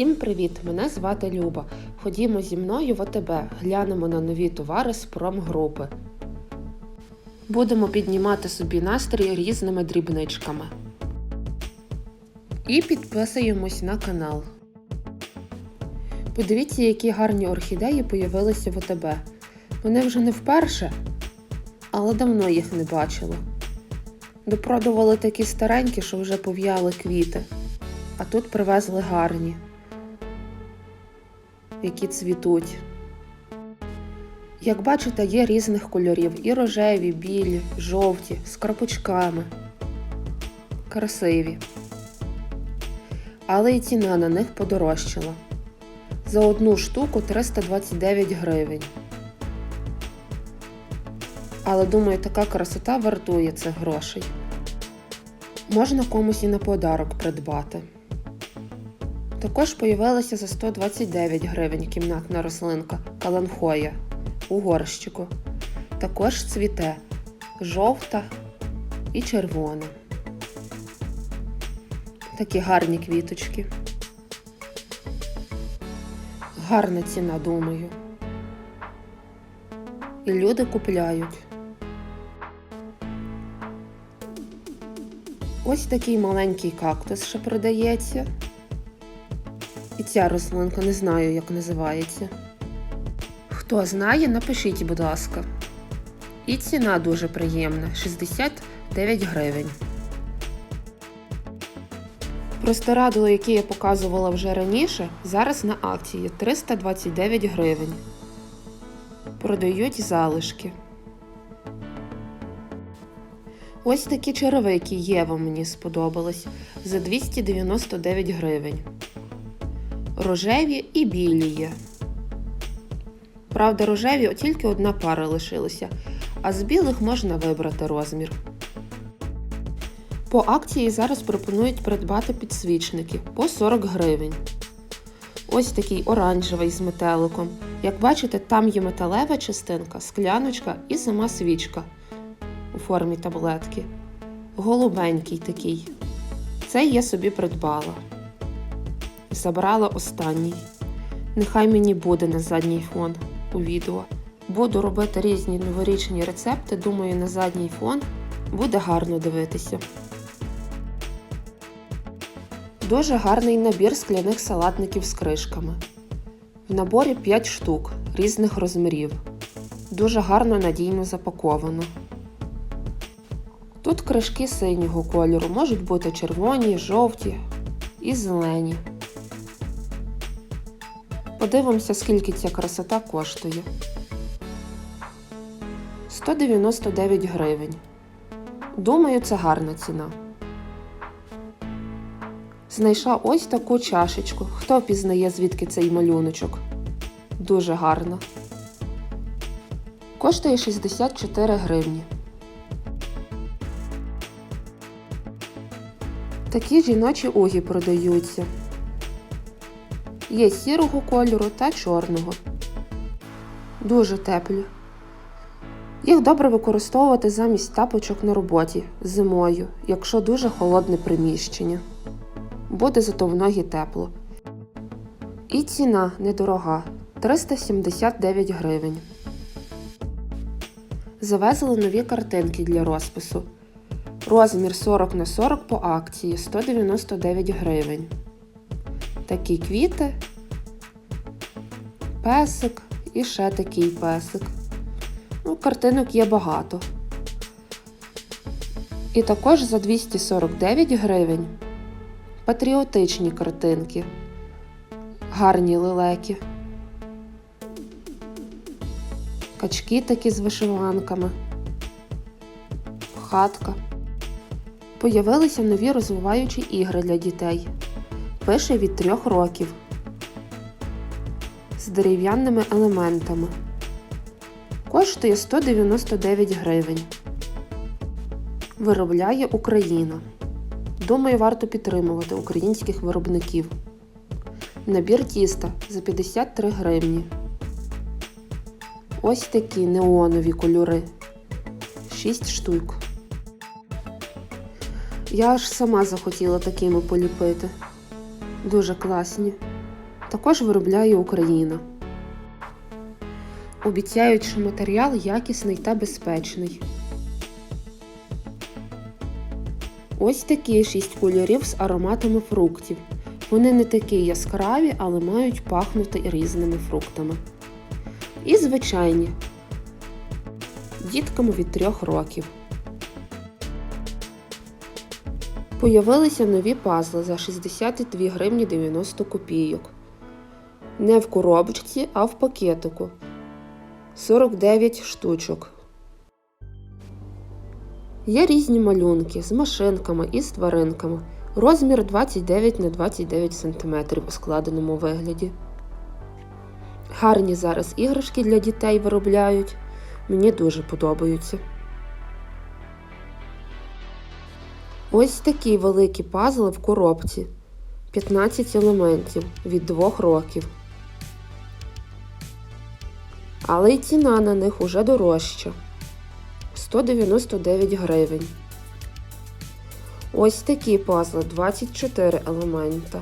Всім привіт! Мене звати Люба. Ходімо зі мною в ОТБ, глянемо на нові товари з промгрупи. Будемо піднімати собі настрій різними дрібничками. І підписуємось на канал. Подивіться, які гарні орхідеї появилися в ОТБ. Вони вже не вперше, але давно їх не бачила. Допродували такі старенькі, що вже пов'яли квіти, а тут привезли гарні, які цвітуть. Як бачите, є різних кольорів: і рожеві, білі, жовті, з крапочками. Красиві. Але і ціна на них подорожчала. За одну штуку 329 гривень. Але думаю, така красота вартує цих грошей. Можна комусь і на подарок придбати. Також появилася за 129 гривень кімнатна рослинка каланхоя у горщику. Також цвіте жовта і червона. Такі гарні квіточки. Гарна ціна, думаю. І люди купляють. Ось такий маленький кактус ще продається. І ця рослинка не знаю, як називається. Хто знає, напишіть, будь ласка. І ціна дуже приємна 69 гривень. Простирадуло, яке я показувала вже раніше, зараз на акції 329 гривень. Продають залишки. Ось такі черевики Єва мені сподобались за 299 гривень. Рожеві і білі є. Правда, рожеві тільки одна пара лишилася, а з білих можна вибрати розмір. По акції зараз пропонують придбати підсвічники по 40 гривень. Ось такий оранжевий з метеликом. Як бачите, там є металева частинка, скляночка і сама свічка у формі таблетки. Голубенький такий. Цей я собі придбала. Забрала останній. Нехай мені буде на задній фон у відео. Буду робити різні новорічні рецепти, думаю, на задній фон буде гарно дивитися. Дуже гарний набір скляних салатників з кришками. В наборі 5 штук різних розмірів. Дуже гарно надійно запаковано. Тут кришки синього кольору можуть бути червоні, жовті і зелені. Подивимося, скільки ця красота коштує. 199 гривень. Думаю, це гарна ціна. Знайшла ось таку чашечку. Хто впізнає, звідки цей малюночок? Дуже гарно. Коштує 64 гривні. Такі жіночі угі продаються. Є сірого кольору та чорного. Дуже теплі. Їх добре використовувати замість тапочок на роботі зимою, якщо дуже холодне приміщення. Буде зато в ноги тепло. І ціна недорога 379 гривень. Завезли нові картинки для розпису. Розмір 40 на 40 по акції 199 гривень. Такі квіти, песик і ще такий песик. Ну, картинок є багато. І також за 249 гривень патріотичні картинки, гарні лелеки, качки такі з вишиванками, хатка. Появилися нові розвиваючі ігри для дітей. Пише від 3 років з дерев'яними елементами. Коштує 199 гривень. Виробляє Україна. Думаю, варто підтримувати українських виробників. Набір тіста за 53 гривні. Ось такі неонові кольори. 6 штук. Я аж сама захотіла такими поліпити. Дуже класні. Також виробляє Україна. Обіцяють, що матеріал якісний та безпечний. Ось такі шість кольорів з ароматами фруктів. Вони не такі яскраві, але мають пахнути різними фруктами. І звичайні діткам від 3 років. Появилися нові пазли за 62 гривні 90 копійок. Не в коробочці, а в пакетику. 49 штучок. Є різні малюнки з машинками і з тваринками. Розмір 29 на 29 см у складеному вигляді. Гарні зараз іграшки для дітей виробляють. Мені дуже подобаються. Ось такі великі пазли в коробці. 15 елементів від 2 років. Але й ціна на них уже дорожча 199 гривень. Ось такі пазли 24 елемента.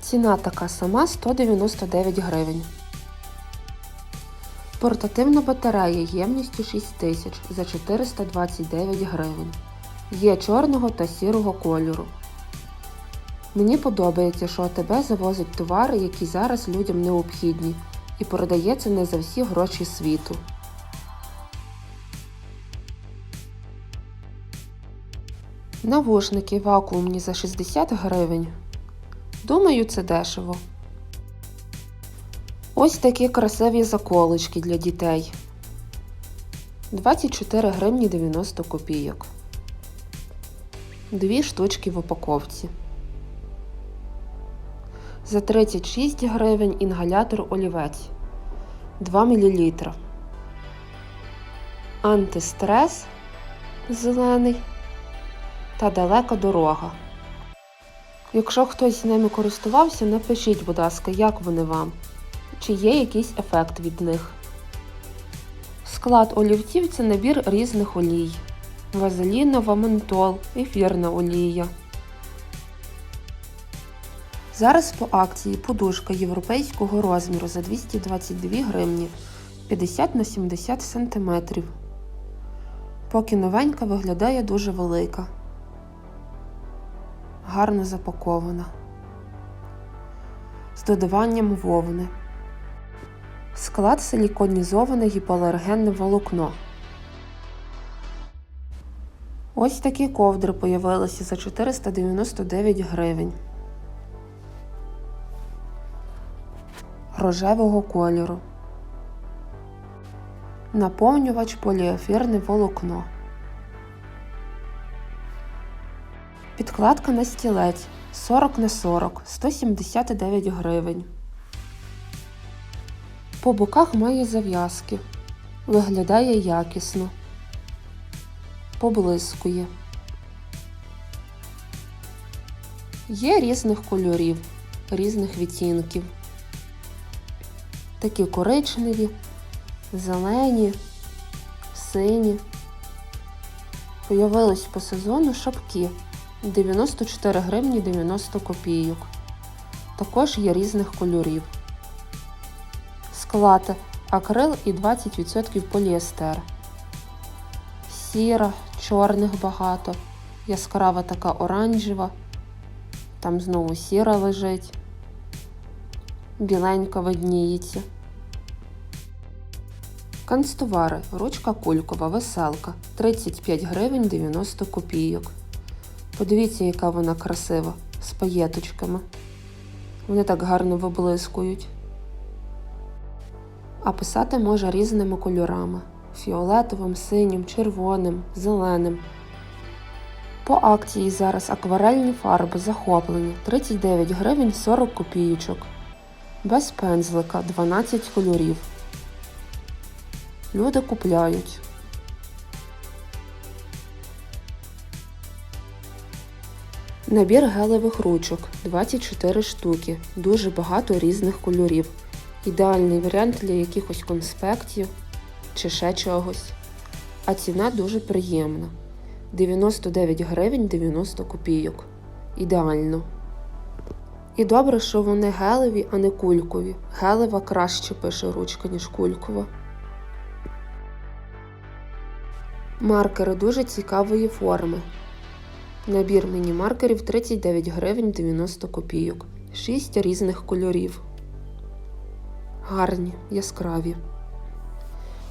Ціна така сама 199 гривень. Портативна батарея ємністю 6000 за 429 гривень. Є чорного та сірого кольору. Мені подобається, що АТБ завозить товари, які зараз людям необхідні, і продається не за всі гроші світу. Навушники вакуумні за 60 гривень. Думаю, це дешево. Ось такі красиві заколочки для дітей. 24 гривні 90 копійок. Дві штучки в упаковці. За 36 гривень інгалятор олівець 2 мл. Антистрес зелений та далека дорога. Якщо хтось з ними користувався, напишіть, будь ласка, як вони вам, чи є якийсь ефект від них. Склад олівців це набір різних олій. Вазелінова, ментол, ефірна олія. Зараз по акції подушка європейського розміру за 222 гривні 50 на 70 см. Поки новенька виглядає дуже велика. Гарно запакована. З додаванням вовни. Склад силіконізоване гіпоалергенне волокно. Ось такі ковдри появилися за 499 гривень. Рожевого кольору. Наповнювач поліефірне волокно. Підкладка на стілець 40 на 40 179 гривень. По боках має зав'язки. Виглядає якісно. Поблискує. Є різних кольорів, різних відтінків. Такі коричневі, зелені, сині. Появились по сезону шапки 94 гривні 90 копійок. Також є різних кольорів. Склад акрил і 20% поліестер. Сіра, чорних багато, яскрава така оранжева. Там знову сіра лежить. Біленька видніється. Канцтовари. Ручка кулькова, веселка. 35 гривень 90 копійок. Подивіться, яка вона красива, з паєточками. Вони так гарно виблискують. А писати може різними кольорами: фіолетовим, синім, червоним, зеленим. По акції зараз акварельні фарби захоплені 39 гривень 40 копійочок. Без пензлика 12 кольорів. Люди купляють. Набір гелевих ручок 24 штуки, дуже багато різних кольорів. Ідеальний варіант для якихось конспектів чи ще чогось. А ціна дуже приємна 99 гривень 90 копійок. Ідеально. І добре, що вони гелеві, а не кулькові. Гелева краще пише ручка, ніж кулькова. Маркери дуже цікавої форми. Набір міні-маркерів 39 гривень 90 копійок. 6 різних кольорів. Гарні, яскраві.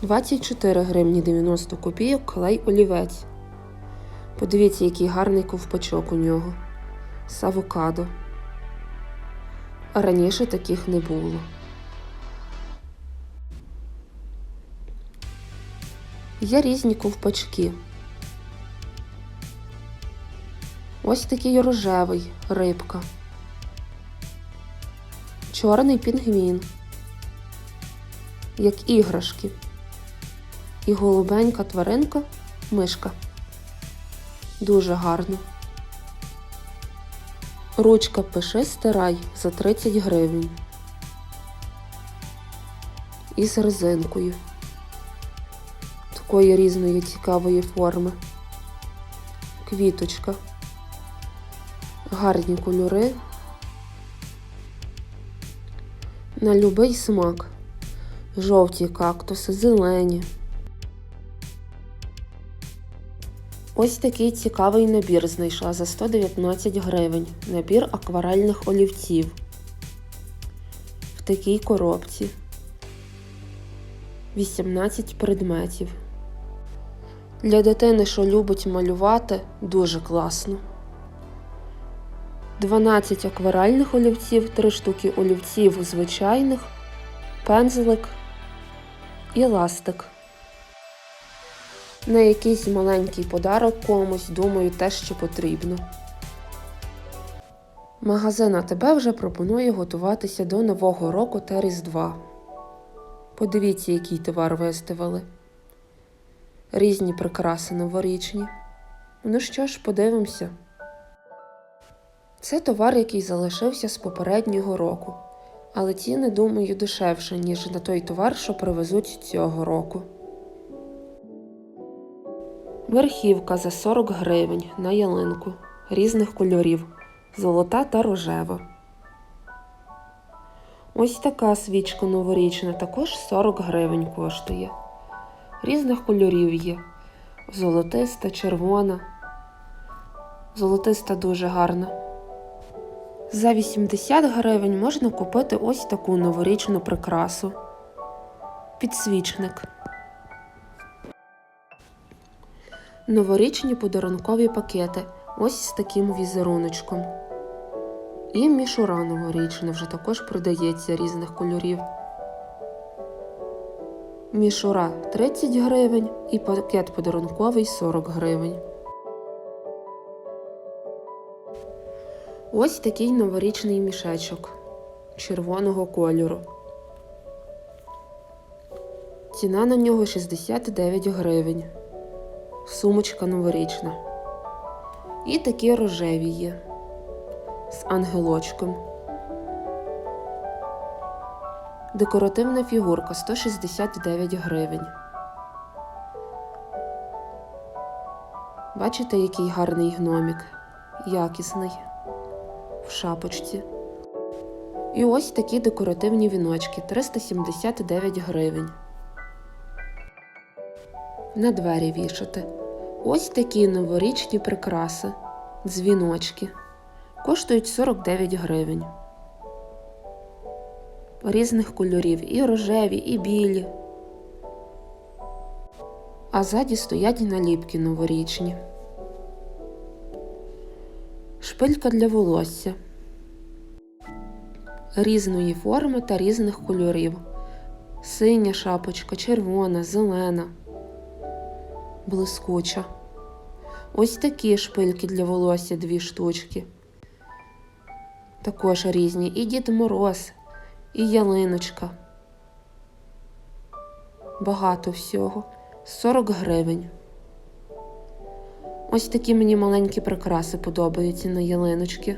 24 гривні 90 копійок клей олівець. Подивіться, який гарний ковпачок у нього. З авокадо. А раніше таких не було. Є різні ковпачки. Ось такий рожевий рибка. Чорний пінгвін. Як іграшки. І голубенька тваринка мишка. Дуже гарно. Ручка пиши стирай за 30 гривень. І з резинкою. Такої різної цікавої форми. Квіточка. Гарні кольори. На любий смак. Жовті кактуси, зелені. Ось такий цікавий набір знайшла за 119 гривень. Набір акварельних олівців. В такій коробці. 18 предметів. Для дитини, що любить малювати, дуже класно. 12 акварельних олівців, 3 штуки олівців звичайних, пензлик і ластик. На якийсь маленький подарок комусь, думаю, те, що потрібно. Магазин АТБ вже пропонує готуватися до Нового року та Різдва. Подивіться, який товар виставили. Різні прикраси новорічні. Ну що ж, подивимося. Це товар, який залишився з попереднього року, але ціни, думаю, дешевше, ніж на той товар, що привезуть цього року. Верхівка за 40 гривень на ялинку різних кольорів золота та рожева. Ось така свічка новорічна також 40 гривень коштує. Різних кольорів є. Золотиста, червона. Золотиста дуже гарна. За 80 гривень можна купити ось таку новорічну прикрасу. Підсвічник. Новорічні подарункові пакети. Ось з таким візеруночком. І мішура новорічна вже також продається різних кольорів. Мішура 30 гривень і пакет подарунковий 40 гривень. Ось такий новорічний мішечок червоного кольору. Ціна на нього 69 гривень. Сумочка новорічна. І такі рожеві є з ангелочком. Декоративна фігурка 169 гривень. Бачите, який гарний гномік, якісний в шапочці. І ось такі декоративні віночки 379 гривень. На двері вішати. Ось такі новорічні прикраси, дзвіночки. Коштують 49 гривень. Різних кольорів і рожеві, і білі. А ззаді стоять наліпки новорічні. Шпилька для волосся різної форми та різних кольорів. Синя шапочка, червона, зелена, блискуча. Ось такі шпильки для волосся дві штучки. Також різні і Дід Мороз, і ялиночка. Багато всього. 40 гривень. Ось такі мені маленькі прикраси подобаються на ялиночки.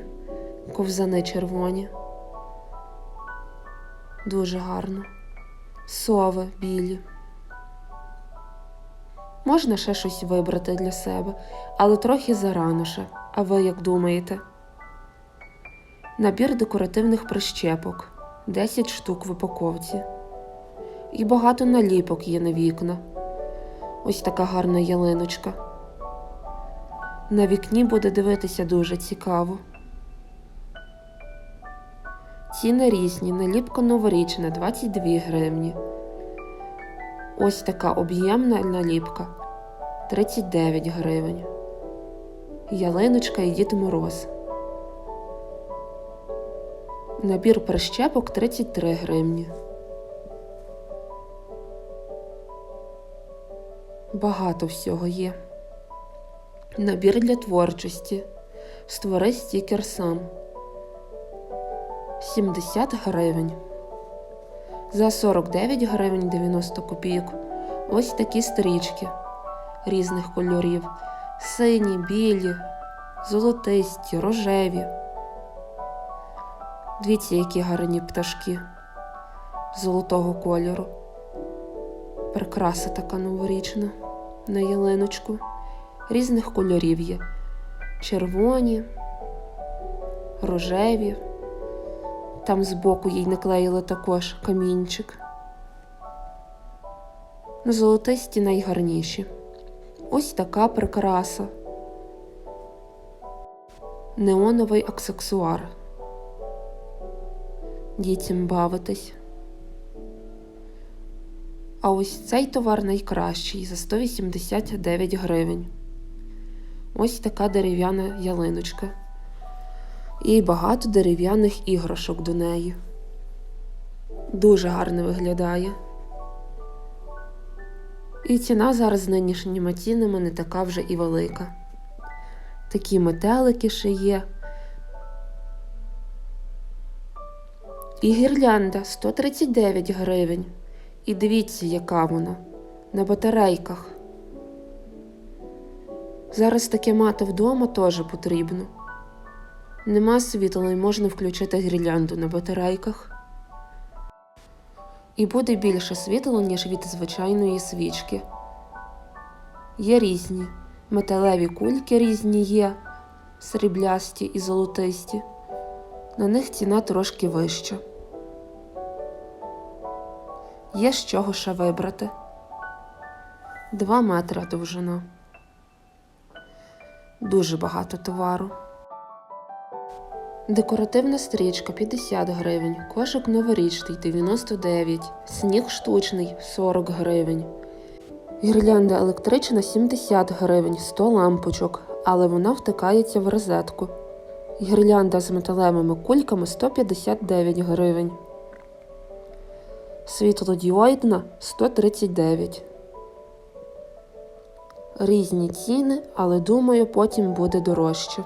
Ковзани червоні. Дуже гарно. Сови білі. Можна ще щось вибрати для себе, але трохи зарано ще. А ви як думаєте? Набір декоративних прищепок 10 штук в упаковці. І багато наліпок є на вікна. Ось така гарна ялиночка. На вікні буде дивитися дуже цікаво. Ціни різні, наліпка новорічна 22 гривні. Ось така об'ємна наліпка 39 гривень. Ялиночка і Дід Мороз. Набір прищепок 33 гривні. Багато всього є. Набір для творчості. Створи стікер сам. 70 гривень. За 49 гривень 90 копійок. Ось такі стрічки різних кольорів: сині, білі, золотисті, рожеві. Дивіться, які гарні пташки золотого кольору. Прикраса така новорічна на ялиночку. Різних кольорів є: червоні, рожеві. Там збоку їй наклеїли також камінчик. Золотисті найгарніші. Ось така прикраса. Неоновий аксесуар. Дітям бавитись. А ось цей товар найкращий за 189 гривень. Ось така дерев'яна ялиночка. І багато дерев'яних іграшок до неї. Дуже гарно виглядає. І ціна зараз з нинішніми цінами не така вже і велика. Такі метелики ще є. І гірлянда 139 гривень. І дивіться, яка вона на батарейках. Зараз таке мати вдома теж потрібно. Нема світла і можна включити гірлянду на батарейках. І буде більше світла, ніж від звичайної свічки. Є різні. Металеві кульки різні є, сріблясті і золотисті. На них ціна трошки вища. Є з чого ще вибрати. Два метри довжина. Дуже багато товару. Декоративна стрічка 50 гривень, кошик новорічний 99, сніг штучний 40 гривень. Гірлянда електрична 70 гривень, 100 лампочок, але вона втикається в розетку. Гірлянда з металевими кульками 159 гривень. Світлодіоїдна 139. Різні ціни, але думаю, потім буде дорожче.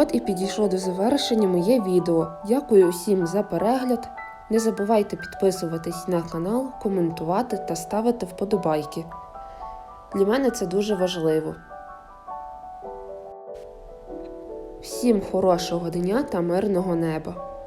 От і підійшло до завершення моє відео. Дякую усім за перегляд. Не забувайте підписуватись на канал, коментувати та ставити вподобайки. Для мене це дуже важливо. Всім хорошого дня та мирного неба!